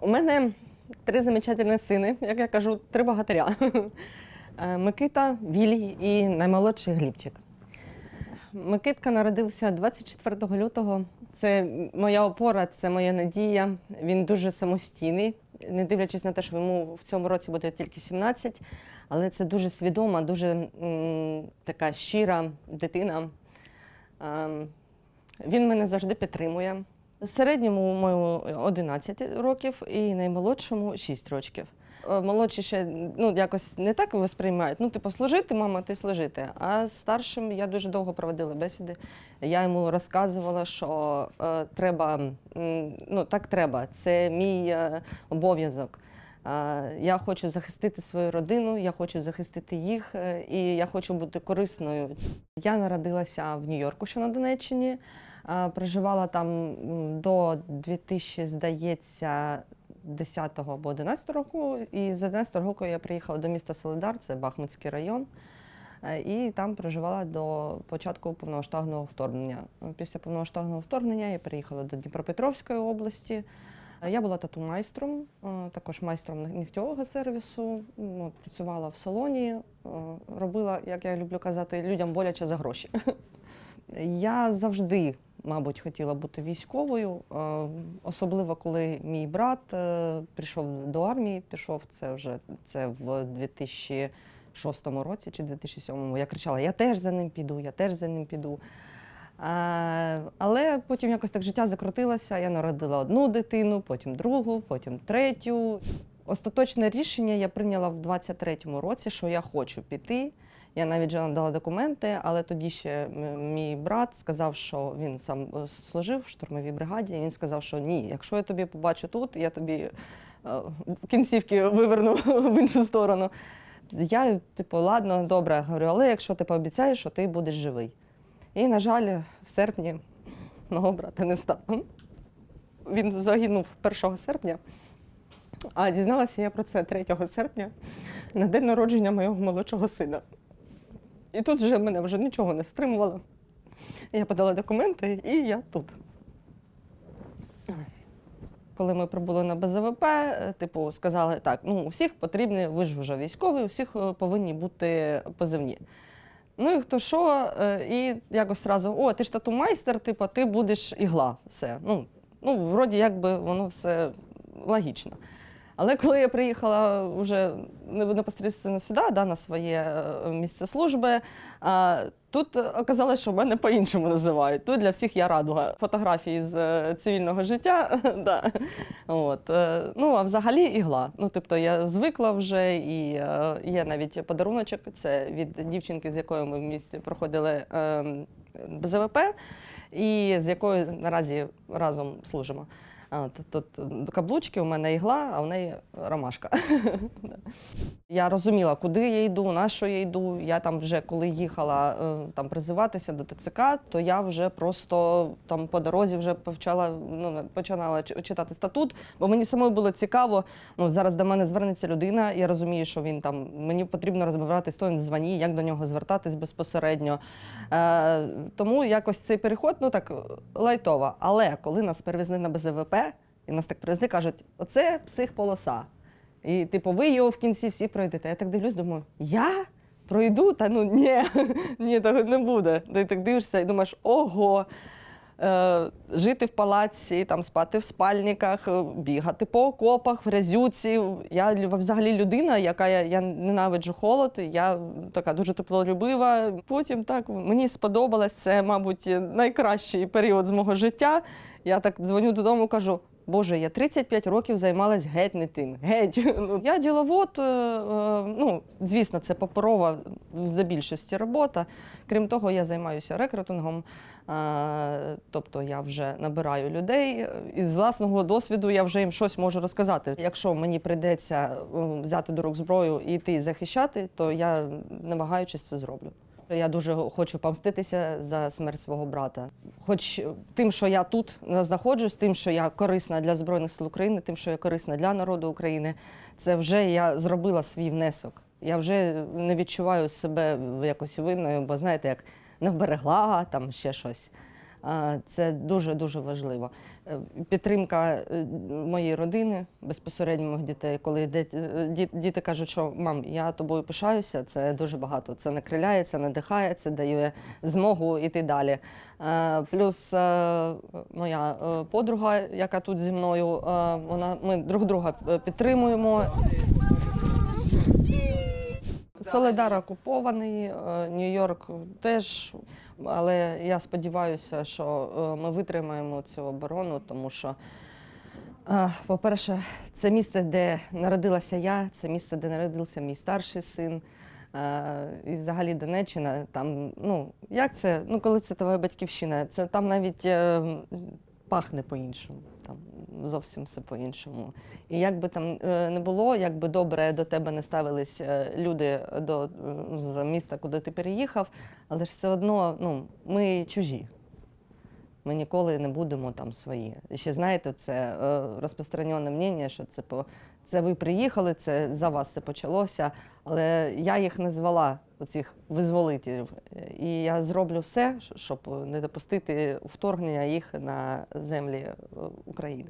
У мене три замечательні сини, як я кажу, три богатиря. Е, Микита, Вілій і наймолодший Глібчик. Микитка народився 24 лютого. Це моя опора, це моя надія. Він дуже самостійний, не дивлячись на те, що йому в цьому році буде тільки 17, але це дуже свідома, дуже така щира дитина. Ем, він мене завжди підтримує. Середньому моєму 11 років і наймолодшому 6 років. Е, Молодші ще ну, якось не так восприймають. Ну, типу, служити, мама, ти служити. А з старшим я дуже довго проводила бесіди. Я йому розказувала, що е, треба, ну так треба, це мій е, обов'язок. Е, Я хочу захистити свою родину, я хочу захистити їх, е, і я хочу бути корисною. Я народилася в Нью-Йорку, що на Донеччині. Проживала там до 2000, здається, 10 або 11 року. І з 11 року я приїхала до міста Солидар, це Бахмутський район. Е, І там проживала до початку повномасштабного вторгнення. Після повномасштабного вторгнення я переїхала до Дніпропетровської області. Е, Я була тату-майстром, е, також майстром нігтьового сервісу. Працювала в салоні, робила, як я люблю казати, людям боляче за гроші. Я завжди, мабуть, хотіла бути військовою, е, особливо коли мій брат е, прийшов до армії, пішов це вже це в 2006 році чи 2007. Я кричала: Я теж за ним піду, я теж за ним піду. Е, Але потім якось так життя закрутилося. Я народила одну дитину, потім другу, потім третю. Остаточне рішення я прийняла в 23-му році, що я хочу піти. Я навіть вже надала документи, але тоді ще мій брат сказав, що він сам е, служив в штурмовій бригаді. І він сказав, що ні, якщо я тобі побачу тут, я тобі е, в кінцівки виверну в іншу сторону. Я, типу, ладно, добре, говорю, але якщо ти пообіцяєш, що ти будеш живий. І, на жаль, в серпні мого брата не стало. Він загинув 1 серпня, а дізналася я про це 3 серпня на день народження моєго молодшого сина. І тут вже мене вже нічого не стримувало. Я подала документи, і я тут. Коли ми прибули на БЗВП, типу, сказали так: ну, у всіх потрібні, ви ж вже військові, у всіх е, повинні бути позивні. Ну і хто що, е, і якось одразу, о, ти ж тату-майстер, типу, ти будеш ігла. Все. Ну, ну, вроді якби воно все логічно. Але коли я приїхала вже непосередньо сюди, да, на своє е, місце служби, а, тут оказалось, що мене по-іншому називають. Тут для всіх я радуга. Фотографії з е, цивільного життя. да. От. е, Ну, а взагалі ігла. Ну, тобто я звикла вже, і е, є навіть подаруночок. Це від дівчинки, з якою ми в місті проходили е, БЗВП, і з якою наразі разом служимо. Тут каблучки, у мене ігла, а в неї ромашка. Я розуміла, куди я йду, на що я йду. Я там вже коли їхала е, там призиватися до ТЦК, то я вже просто там по дорозі вже почала ну, починала читати статут, бо мені самою було цікаво. Ну зараз до мене звернеться людина. Я розумію, що він там мені потрібно розбиратись, то він дзвоні, як до нього звертатись безпосередньо. Е, тому якось цей переход ну так лайтово. Але коли нас перевезли на БЗВП, і нас так привезли, кажуть, оце психполоса. І типу, ви його в кінці всі пройдете. Я так дивлюсь, думаю, я пройду? Та ну ні, ні, того не буде. Ти так дивишся і думаєш, ого. Е, жити в палаці, там спати в спальниках, е, бігати по окопах, в грязюці. Я взагалі людина, яка я, я ненавиджу холод, я така дуже теплолюбива. Потім так мені сподобалось це, мабуть, найкращий період з мого життя. Я так дзвоню додому, кажу. Боже, я 35 років займалась геть не тим. Геть. Ну, Я діловод, е, е, ну, звісно, це паперова здебільшості робота. Крім того, я займаюся рекрутингом, е, тобто я вже набираю людей. І з власного досвіду я вже їм щось можу розказати. Якщо мені прийдеться взяти до рук зброю і йти захищати, то я не вагаючись це зроблю. Я дуже хочу помститися за смерть свого брата. Хоч тим, що я тут знаходжусь, тим, що я корисна для Збройних сил України, тим, що я корисна для народу України, це вже я зробила свій внесок. Я вже не відчуваю себе якось винною, бо знаєте, як не вберегла там ще щось. Це дуже дуже важливо. Е, Підтримка е, моєї родини, безпосередньо моїх дітей, коли е, діти кажуть, що мам, я тобою пишаюся, це дуже багато. Це накриляє, це надихає, це дає змогу йти далі. Плюс моя подруга, яка тут зі мною, вона ми друг друга підтримуємо. Соледар окупований, е, Нью-Йорк теж, але я сподіваюся, що е, ми витримаємо цю оборону, тому що, е, по-перше, це місце, де народилася я, це місце, де народився мій старший син. І взагалі Донеччина, там, ну, як це, ну, коли це твоя батьківщина, це там навіть пахне по-іншому, там зовсім все по-іншому. І як би там е, не було, як би добре до тебе не ставились е, люди до, е, з міста, куди ти переїхав, але ж все одно ну, ми чужі. Ми ніколи не будемо там свої. І ще знаєте, це розпространене мнення, що це по це ви приїхали, це за вас це почалося. Але я їх не звала, оцих визволителів. І я зроблю все, щоб не допустити вторгнення їх на землі е, України.